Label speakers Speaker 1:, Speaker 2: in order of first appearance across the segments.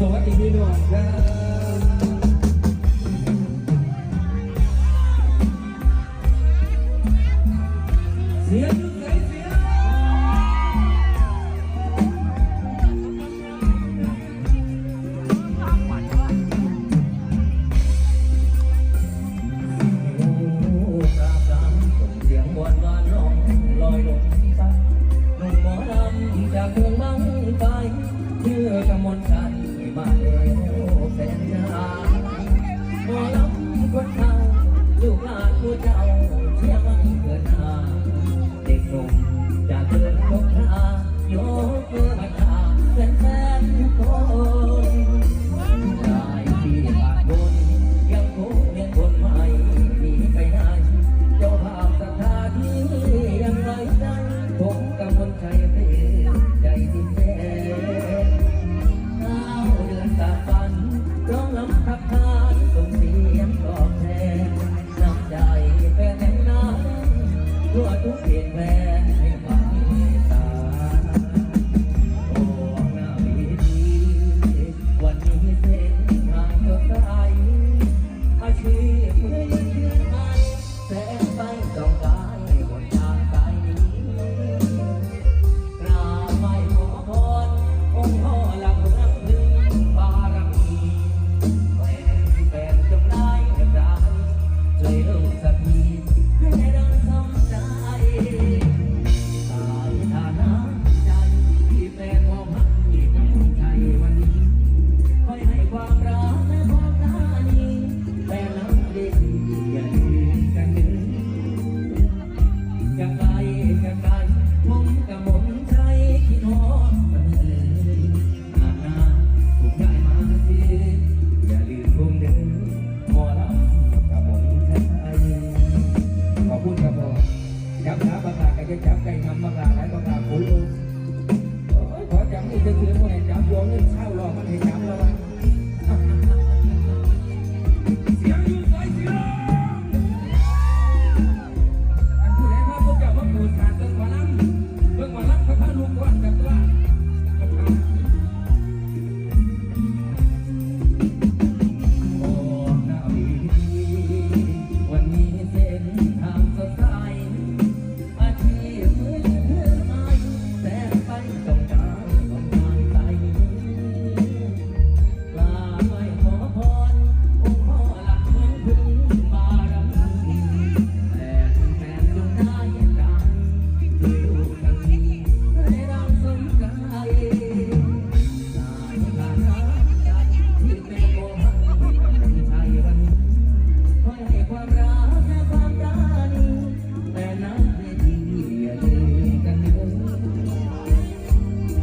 Speaker 1: สวัสดีพี่น้องครับ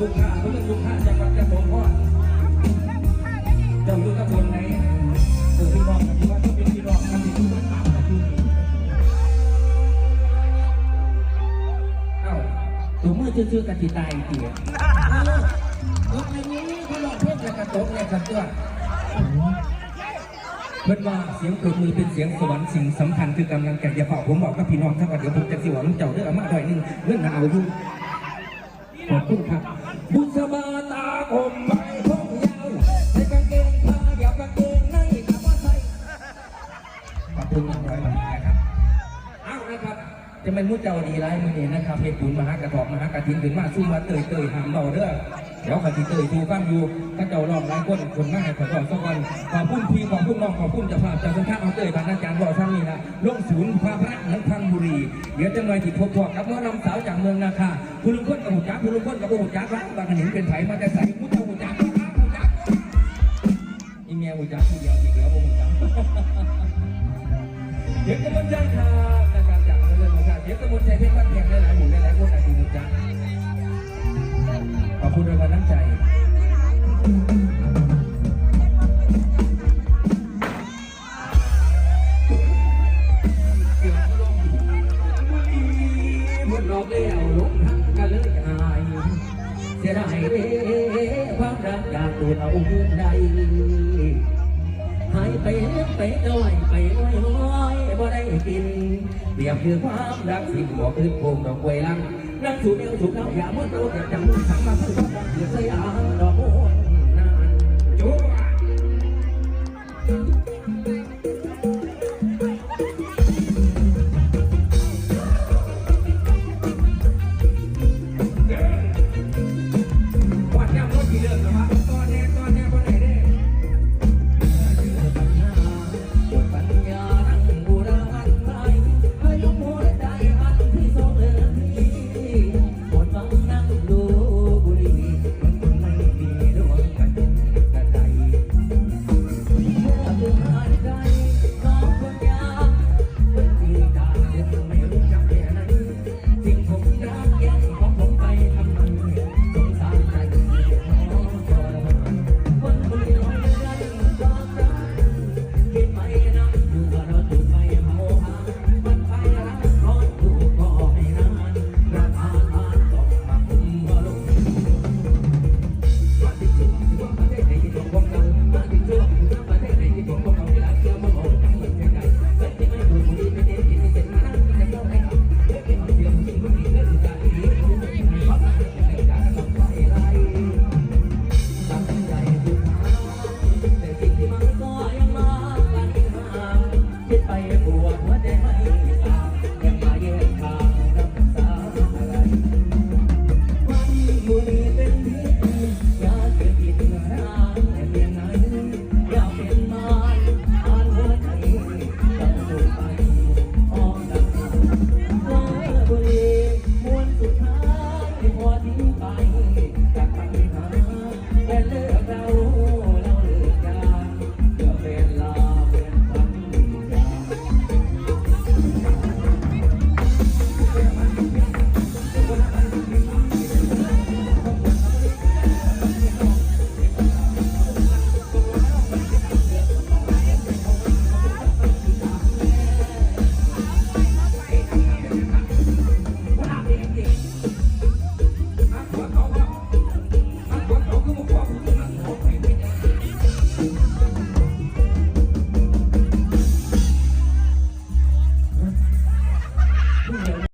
Speaker 2: ลบุ
Speaker 1: ก
Speaker 2: ค้าเภ
Speaker 1: อเรื่องบุกค้าจังหวัดยะโสธรเจ้าอยู่ตำบลไหนเออพี่น้องกับพี่ว่าต้องเป็นพี่น้องกันที่ทุกคนถามกันอยู่เอ้าตัวมือชื่อๆกันที่ตายเตี๋ยรถในนี้เขาหลอกเพื่อนจะกระตกเลยครับตัวเพื่อนว่าเสียงปรบมือเป็นเสียงสวรรค์สิ่งสำคัญคือกำลังใจอย่าเป่าผมบอกกับพี่น้องทั้งวันเดี๋ยวผมจะสิหวังเจ้าเรื่องอามาหน่อยหนึงเรื่องหนาวอยู่ขอบคุณครับ บุษบาตาคม จะเป็นมุ้เจ้าดีไรมือนี้นะครับเหตุบุญมหากระถอกมหากระถินถึงมาสู้มาเตยเตยหามเบาเด้อเดี๋ยวขันติเตยดูฟังอยู่ถ้าเจ้าลองหลายคนคนมากขอขอสักวันขอบคุณพี่ขอบคุณน้องขอบคุณเจ้าภาพเจ้าสังฆาเอาเตยทางอาจารย์บอกท่านนี่นะลงศูนย์พระพระนังพังบุรีเดี๋ยวจะหน่อยที่พบพวกกับน้องนำสาวจากเมืองนาคาคุณลุงคนกับหูจักคุณลุงคนกับหูจักรักบางขนินเป็นไผ่มาแต่ใส่มุ้เจ้าหูจักหูจักหูจักอีเมียหูจักทีเดียวอีกแล้วหูจักเดี๋ยวจะมาจ้างครับนจับจากเรื่อง เดี๋ยวกระมุลใจเพชรบ้านแพงได้หลายหมู่ได้หลายคนอาจจะรู้จักขอบคุณด้วยความน้ำใจ
Speaker 2: เสียดายความรักอยากตัวเอาเงินใด หายไปเล็กไปน้อยไปน้อยน้อยบ่ได้กินเปรียบคือความรักสิ่งบอกอื่นคงดอกเวลังนั่งสูบเอวสูบน้ำอย่ามัวโตแต่จังมือทั้งมาคือความรักเกิดสยาม